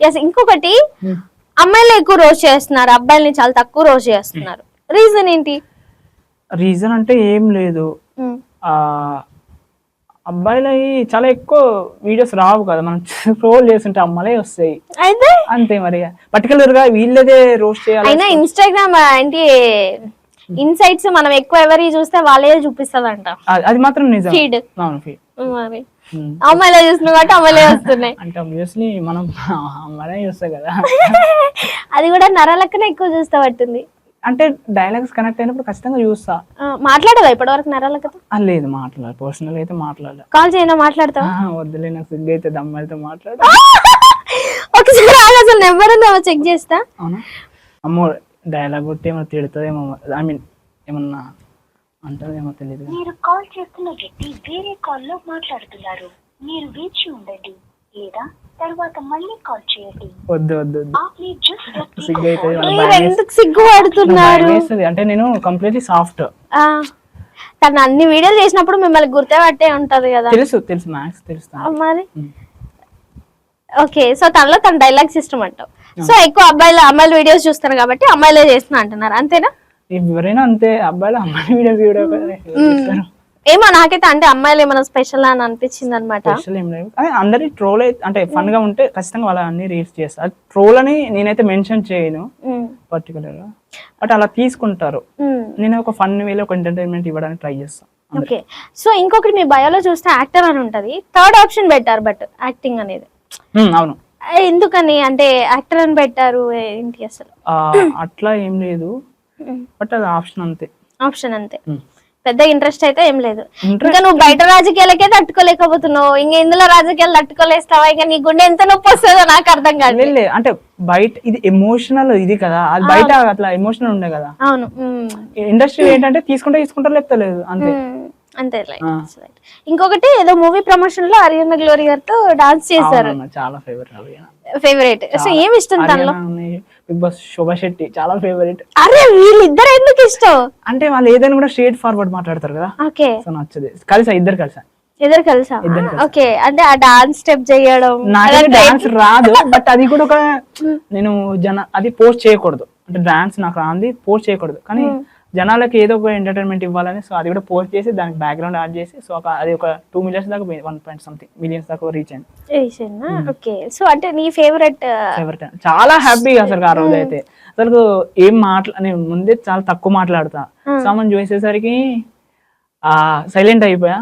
Yes ఇంకొకటి Hmm. అమ్మాయిలు ఎక్కువ రోజు చేస్తున్నారు అబ్బాయిల్ని చాలా తక్కువ రోజు చేస్తున్నారు. రీజన్ ఏంటి? రీజన్ అంటే ఏం లేదు. Hmm. ఆ అబ్బాయిలవి చాలా ఎక్కువ వీడియోస్ రావు కదా మనం స్క్రోల్ చేస్తుంటే అమ్మాయిలే వస్తాయి. అయితే? అంతే మరి. పర్టికులర్గా వీళ్ళదే రోస్ట్ చేయాలి అయినా ఇన్స్టాగ్రామ్ ఏంటి ఇన్సైట్స్ మనం ఎక్కువ ఎవరి చూస్తే వాళ్ళే చూపిస్తుందంట. అది- అది మాత్రం నిజం. ఫీడ్ అవును feed. అమ్మాయిలే చూస్తున్నావు కాబట్టి అమ్మాయిలే వస్తున్నాయి. అంటే ఆబ్వియస్లీ మనం అమ్మాయిలే చూస్తాం కదా. అది కూడా నరాలక్కనే ఎక్కువ చూస్తా పట్టుంది అంటే డైలాగ్స్ కనెక్ట్ అయినప్పుడు ఖచ్చితంగా చూస్తా. మాట్లాడవా ఇప్పటివరకు నరాలక్కతో? ఆ, లేదు మాట్లాడాలి పర్సనల్ అయితే మాట్లాడాలి. కాల్ చేయనా మాట్లాడతావా? వద్దులే నాకు సిగ్గు అయితే అమ్మాయిలతో మాట్లాడ. ఒకసారి అసలు నెంబర్ ఉందా చెక్ చేస్తా. అవునా? అమ్మో డైలాగ్ కొట్టి ఏమో తిడుతుందేమో. ఐ మీన్ ఏమన్నా అంటారేమో తెలియదు మీరు కాల్ చేస్తున్న వ్యక్తి వేరే కాల్లో మాట్లాడుతున్నారు. మీరు వేచి ఉండండి. లేదా తర్వాత మళ్ళీ కాల్ చేయండి. వద్దు వద్దు ఎందుకు సిగ్గు పడుతున్నారు అంటే నేను కంప్లీట్లీ సాఫ్ట్ తను అన్ని వీడియోలు చేసినప్పుడు మిమ్మల్ని గుర్తుపట్టే ఉంటది కదా. తెలుసు తెలుసు మ్యాక్స్ తెలుసు మరి? ఓకే సో తనలో తన డైలాగ్ సిస్టమ్ అంటావు. సో ఎక్కువ అబ్బాయిలు అమ్మాయిలు వీడియోస్ చూస్తాను కాబట్టి అమ్మాయిలే చేస్తున్నా అంటున్నారు. అంతేనా? ఎవరైనా అంతే అబ్బాయిలు అమ్మాయి వీడియోస్ ఏమో నాకైతే అంటే అమ్మాయిలు ఏమైనా స్పెషల్ అని అనిపించింది అనమాట స్పెషల్ ఏం లేదు. కానీ అందరి ట్రోల్ అయితే అంటే ఫన్గా ఉంటే ఖచ్చితంగా వాళ్ళ అన్ని రీల్స్ చేస్తారు. ట్రోల్ అని నేనైతే మెన్షన్ చేయను పర్టికులర్గా. బట్ అలా తీసుకుంటారు. నేను ఒక ఫన్ వేలో ఒక ఎంటర్టైన్మెంట్ ఇవ్వడానికి ట్రై చేస్తాను. ఓకే సో ఇంకొకటి మీ బయోలో చూస్తే యాక్టర్ అని ఉంటది. థర్డ్ ఆప్షన్ పెట్టారు బట్ యాక్టింగ్ అనేది. అవును. ఎందుకని? అంటే యాక్టర్ అని పెట్టారు ఏంటి అసలు? అట్లా ఏం లేదు. బట్ అది ఆప్షన్ అంతే. ఆప్షన్ అంతే. పెద్ద ఇంట్రెస్ట్ అయితే ఏం లేదు. ఇంకా నువ్వు బయట రాజకీయాలకే తట్టుకోలేకపోతున్నావు. ఇంకా ఇందులో రాజకీయాలు తట్టుకోలేస్తావా? ఇంకా నీ గుండె ఎంత నొప్పి వస్తుందో నాకు అర్థం కాదు. అంటే బయట ఇది ఎమోషనల్ ఇది కదా. అది బయట అట్లా ఎమోషనల్ ఉండే కదా. అవును. ఇండస్ట్రీ ఏంటంటే తీసుకుంటే తీసుకుంటారు లేకపోతే లేదు. అంతే. అంతే. ఇంకొకటి ఏదో మూవీ ప్రమోషన్లో అరియానా గ్లోరీ గారితో డాన్స్ చేశారు. చాలా ఫేవరెట్ ఫేవరెట్ సో ఏమి ఇష్టం తనలో? బిగ్ బాస్ శోభా శెట్టి చాలా ఫేవరెట్ అరే వీళ్ళిద్దరు ఎందుకు ఇష్టం? అంటే వాళ్ళు ఏదైనా కూడా స్ట్రేట్ ఫార్వర్డ్ మాట్లాడతారు కదా. ఓకే. సో నచ్చదు. కలిసా? ఇద్దరు కలిసా? ఇద్దరు కలిసా? ఓకే. అంటే ఆ డాన్స్ స్టెప్ చేయడం నాకైతే డాన్స్ రాదు బట్ అది కూడా ఒక నేను జన అది పోస్ట్ చేయకూడదు. అంటే డాన్స్ నాకు రాంది పోస్ట్ చేయకూడదు. కానీ జనాలకి ఏదో ఒక ఎంటర్టైన్మెంట్ ఇవ్వాలని సో అది కూడా పోస్ట్ చేసి దానికి బ్యాక్గ్రౌండ్ యాడ్ చేసి సో ఒక అది ఒక టూ మిలియన్స్ దాకా వన్ పాయింట్ సంథింగ్ మిలియన్స్ దాకా రీచ్ అయింది. ఓకే సో అంటే నీ ఫేవరెట్ ఫేవరెట్ చాలా హ్యాపీగా అసలు ఆ రోజు అయితే. అసలు ఏం మాట్లా నేను ముందే చాలా తక్కువ మాట్లాడతా. సామాన్ చూసేసరికి ఆ సైలెంట్ అయిపోయా.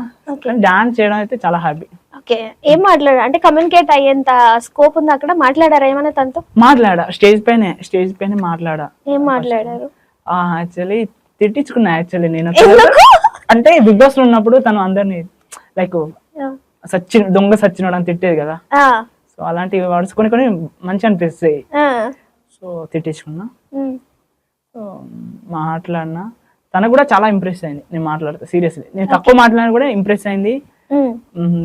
డాన్స్ చేయడం అయితే చాలా హ్యాపీ ఓకే ఏం మాట్లాడారు అంటే కమ్యూనికేట్ అయ్యేంత స్కోప్ ఉంది అక్కడ? మాట్లాడారా ఏమైనా తనతో? మాట్లాడా. స్టేజ్ పైనే స్టేజ్ పైన మాట్లాడా. ఏం మాట్లాడారు? యాక్చువల్లీ తిట్టించుకున్నా యాక్చువల్లీ నేను? అంటే బిగ్ బాస్లో ఉన్నప్పుడు తను అందరిని లైక్ ఆ. సచ్చి దొంగ సచ్చినోడు అని తిట్టేది కదా. సో అలాంటి వర్డ్స్ కొన్ని కొన్ని మంచి అనిపిస్తాయి. సో తిట్టించుకున్నా. సో మాట్లాడినా. తను కూడా చాలా ఇంప్రెస్ అయింది నేను మాట్లాడితే సీరియస్లీ నేను తక్కువ మాట్లాడినా కూడా ఇంప్రెస్ అయింది.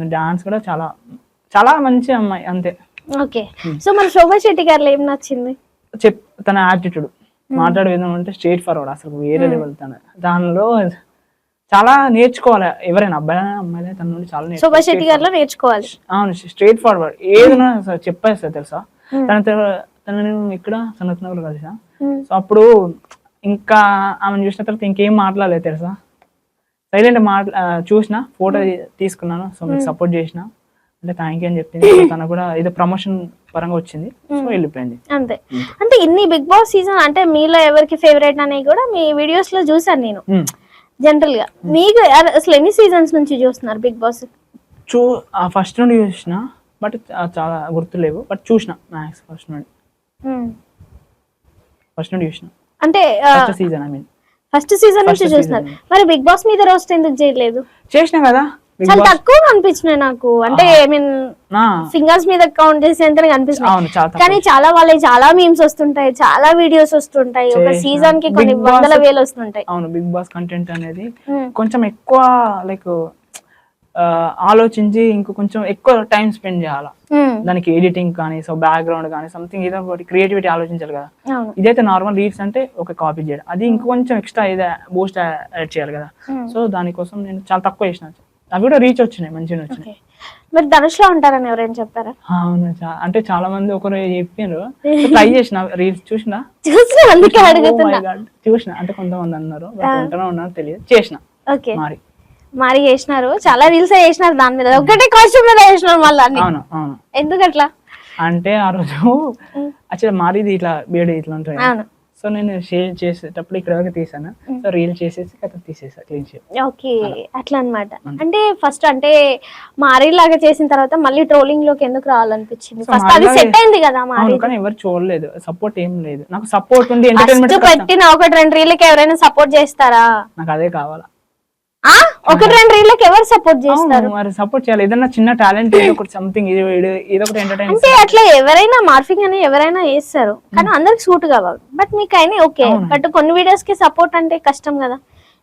డాన్స్ కూడా చాలా చాలా మంచి అమ్మాయి అంతే. ఓకే సో మన శోభా శెట్టి గారిలో ఏం నచ్చింది? చెప్ తన యాటిట్యూడ్ మాట్లాడే విధానం అంటే స్ట్రేట్ ఫార్వర్డ్ అసలు వేరే లెవెల్ తన. దానిలో చాలా నేర్చుకోవాలి. ఎవరైనా అబ్బాయి అమ్మాయిలే తన నుండి చాలా శోభా నేర్చుకోవాలి. శెట్టి గారిలో నేర్చుకోవాలి. అవును స్ట్రేట్ ఫార్వర్డ్. ఏదైనా చెప్పేస్తా తెలుసా? తన తన నేను ఇక్కడ సనత్ నగర్ కలిసా సో అప్పుడు ఇంకా ఆమెను చూసిన తర్వాత ఇంకేం మాట్లాడలేదు తెలుసా? సైలెంట్ మాట్లా చూసిన ఫోటో తీసుకున్నాను. సో మీకు సపోర్ట్ చేసిన. అంటే థ్యాంక్ యూ అని చెప్పింది. సో తను కూడా ఏదో ప్రమోషన్ పరంగా వచ్చింది. సో వెళ్ళిపోయింది. అంతే. అంటే ఇన్ని బిగ్ బాస్ సీజన్ అంటే మీలో ఎవరికి ఫేవరెట్ అనేవి కూడా మీ వీడియోస్లో చూసాను నేను. జనరల్గా. మీకు అసలు ఎన్ని సీజన్స్ నుంచి చూస్తున్నారు బిగ్ బాస్? చూ ఫస్ట్ నుండి చూసిన బట్ చాలా గుర్తులేవు. బట్ చూసిన మ్యాక్స్ ఫస్ట్ నుండి. ఫస్ట్ నుండి చూసిన. అంటే first season I mean first season నుంచి చూస్తున్నారు. మరి బిగ్ బాస్ మీద రోస్ట్ ఎందుకు చేయలేదు? చేసిన కదా. చాలా తక్కువ అనిపించినాయి నాకు. అంటే ఐ మీన్ ఆ, ఫింగర్స్ మీద కౌంట్ కనిపిస్తున్నాయి అవును చాలా తక్కువ. కానీ చాలా వాళ్ళకి చాలా మీమ్స్ వస్తుంటాయి చాలా వీడియోస్ వస్తుంటాయి. ఒక. సీజన్కి కొన్ని వందల వేలు వస్తుంటాయి. అవును బిగ్ బాస్ కంటెంట్ అనేది Hmm. కొంచెం ఎక్కువ లైక్ ఆలోచించి ఇంకో కొంచెం ఎక్కువ టైం స్పెండ్ చేయాలి. Hmm. దానికి ఎడిటింగ్ కానీ సో బ్యాక్గ్రౌండ్ కానీ సంథింగ్ ఏదో ఒకటి క్రియేటివిటీ ఆలోచించాలి కదా. ఇదైతే నార్మల్ రీల్స్ అంటే ఒక కాపీ చేయడం. అది ఇంకొంచెం ఎక్స్ట్రా ఏదో బూస్ట్ యాడ్ చేయాలి కదా. Hmm. సో దానికోసం నేను చాలా తక్కువ చేసిన. అవి కూడా రీచ్ వచ్చినాయి మంచిగా వచ్చినాయి మీరు ధనుష్లో ఉంటారని ఎవరైనా చెప్పారా? అవును అంటే చాలా మంది ఒకరు చెప్పారు ట్రై చేసిన రీల్స్ చూసిన? చూసి అందుకే my అడుగుతున్నా. God. చూసిన అంటే కొంతమంది అన్నారు ఉంటానో ఉన్నారో తెలియదు. చేసిన. ఓకే. మరి. మరి చేసినారు. చాలా రీల్స్ చేసినారు దాని మీద. ఒకటే కాస్ట్యూమ్ మీద చేసినారు మళ్ళీ అవును అవును. ఎందుకు అట్లా అంటే ఆ రోజు యాక్చువల్ మారిది ఇట్లా బేడి ఇట్లా ఉంటుంది. అవును. సో నేను షేర్ చేసేటప్పుడు ఇక్కడ వరకు తీసాను? సో రీల్ చేసేసి కథ తీసేసా క్లీన్ షేప్ ఓకే అట్లా అన్నమాట అంటే ఫస్ట్ అంటే మారీ లాగా చేసిన తర్వాత మళ్ళీ ట్రోలింగ్లోకి ఎందుకు రావాలనిపించింది? ఫస్ట్ అది సెట్ అయింది కదా మారీ కానీ ఎవరు చూడలేదు. సపోర్ట్ ఏం లేదు. నాకు సపోర్ట్ ఫస్ట్ ఎంటర్టైన్మెంట్ పెట్టిన ఒకటి రెండు రీళ్ళకి ఎవరైనా సపోర్ట్ చేస్తారా? నాకు అదే కావాలా. ఒకటి రెండు రీళ్ళకి ఎవరు సపోర్ట్ చేస్తారు? మరి సపోర్ట్ చేయాలి. ఏదన్నా చిన్న టాలెంట్ ఒకటి సంథింగ్ ఇది ఒకటి ఎంటర్టైన్ అంటే అట్లా ఎవరైనా మార్ఫింగ్ అని ఎవరైనా చేస్తారు. కానీ అందరికి సూట్ కావాలి. బట్ మీకు అయినా ఓకే బట్ కొన్ని వీడియోస్కి సపోర్ట్ అంటే కష్టం కదా.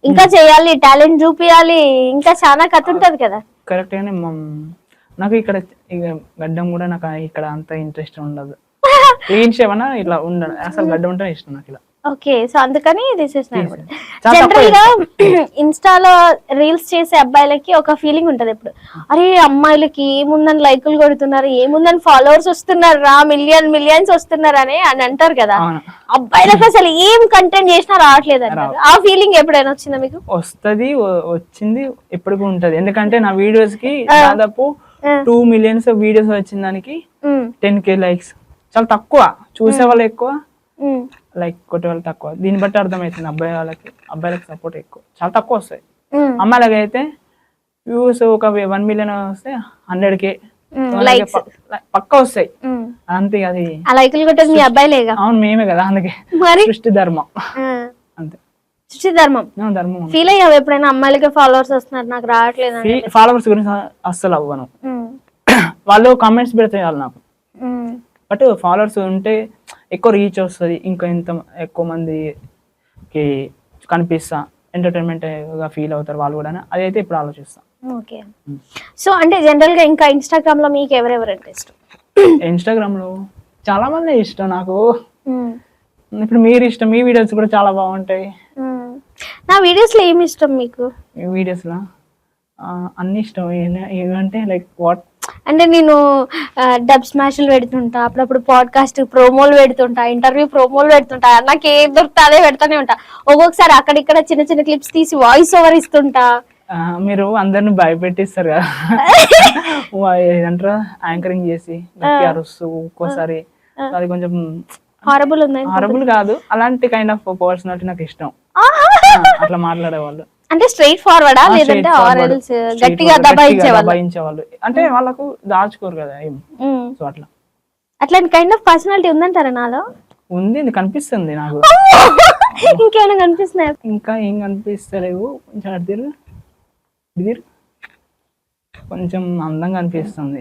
ఇంకా చేయాలి టాలెంట్ చూపియాలి ఇంకా చాలా కథ ఉంటది కదా. కరెక్ట్ గానే నాకు ఇక్కడ ఇక గడ్డం కూడా నాకు ఇక్కడ అంత ఇంట్రెస్ట్ ఉండదు. షేప్ అన్నా ఇట్లా ఉండదు. అసలు గడ్డం ఉంటే ఇష్టం నాకు ఇలా. ఓకే సో అందుకని జనరల్గా ఇన్స్టాలో రీల్స్ చేసే అబ్బాయిలకి ఒక ఫీలింగ్ ఉంటది ఇప్పుడు. అరే అమ్మాయిలకి ఏముందని లైకులు కొడుతున్నారు ఏముందని ఫాలోవర్స్ వస్తున్నారు రా మిలియన్ మిలియన్స్ వస్తున్నారు అని అని అంటారు కదా. అబ్బాయిలకు అసలు ఏం కంటెంట్ చేసినా రావట్లేదు అంటారు. ఆ ఫీలింగ్ ఎప్పుడైనా వచ్చిందా మీకు? వస్తది వచ్చింది ఎప్పటికీ ఉంటది. ఎందుకంటే నా వీడియోస్కి దాదాపు. టూ మిలియన్స్ వీడియోస్ వచ్చిన దానికి టెన్ కే లైక్స్ చాలా తక్కువ. చూసే వాళ్ళు ఎక్కువ. లైక్ కొట్టే వాళ్ళు తక్కువ. దీన్ని బట్టి అర్థమవుతుంది అబ్బాయి వాళ్ళకి అబ్బాయిలకి సపోర్ట్ ఎక్కువ. చాలా తక్కువ వస్తాయి. ఉమ్, అమ్మాయిలకి అయితే వ్యూస్ ఒక వన్ మిలియన్ వస్తే హండ్రెడ్ కే. పక్క వస్తాయి. ఉమ్. అంతే అది. లైకులు కొట్టేది మీ అబ్బాయిలేగా? అవును మేమే కదా అందుకే. సృష్టి ధర్మం. అంతే. సృష్టి ధర్మం. ధర్మం ఫీల్ అయ్యావు ఎప్పుడైనా అమ్మాయిలకి ఫాలోవర్స్ వస్తున్నారు? నాకు రావట్లేదు ఫాలోవర్స్ గురించి అస్సలు అవ్వను. ఉమ్, వాళ్ళు కామెంట్స్ పెడితే చాలు నాకు. బట్ ఫాలోవర్స్ ఉంటే ఎక్కువ రీచ్ వస్తుంది ఇంకా ఇంత ఎక్కువ మందికి కనిపిస్తా ఎంటర్టైన్మెంట్గా ఫీల్ అవుతారు వాళ్ళు కూడా అదైతే ఇప్పుడు ఆలోచిస్తా. ఓకే సో అంటే జనరల్గా ఇంకా ఇన్స్టాగ్రామ్లో మీకు ఎవరెవరంటే ఇష్టం? ఇన్స్టాగ్రామ్లో చాలా మంది ఇష్టం నాకు. ఇప్పుడు మీరు ఇష్టం మీ వీడియోస్ కూడా చాలా బాగుంటాయి. నా వీడియోస్లో ఏమి ఇష్టం మీకు? మీ వీడియోస్లో? అన్ని ఇష్టం. ఏ- ఏమంటే లైక్ వాట్ అంటే నేను డబ్ స్మాష్లు పెడుతుంటా అప్పుడప్పుడు పాడ్కాస్ట్ ప్రోమోలు పెడుతుంటా ఇంటర్వ్యూ ప్రోమోలు పెడుతుంటా నాకు ఏం దొరుకుతా అదే పెడతానే ఉంటా. ఒక్కొక్కసారి అక్కడిక్కడ చిన్న చిన్న క్లిప్స్ తీసి వాయిస్ ఓవర్ ఇస్తుంటా. మీరు అందరిని భయపెట్టిస్తారు కదా. ఏదంటారా? యాంకరింగ్ చేసి అరుస్తూ ఒక్కోసారి. అది కొంచెం హారబుల్ ఉంది హారబుల్ కాదు. అలాంటి కైండ్ ఆఫ్ పర్సనాలిటీ నాకు ఇష్టం. అట్లా మాట్లాడేవాళ్ళు. అంటే స్ట్రైట్ ఫార్వర్డా లేదంటే ఆరెల్స్ గట్టిగా దబాయించే వాళ్ళు అంటే వాళ్ళకు దాచుకోరు కదా ఏం? సో అట్లా. అట్లాంటి కైండ్ ఆఫ్ పర్సనాలిటీ ఉందంటారా నాలో? ఉంది కనిపిస్తుంది నాకు. ఇంకేమైనా కనిపిస్తున్నాయి? ఇంకా ఏం కనిపిస్తలేవు. కొంచెం అడిదిరు కొంచెం అందంగా అనిపిస్తుంది!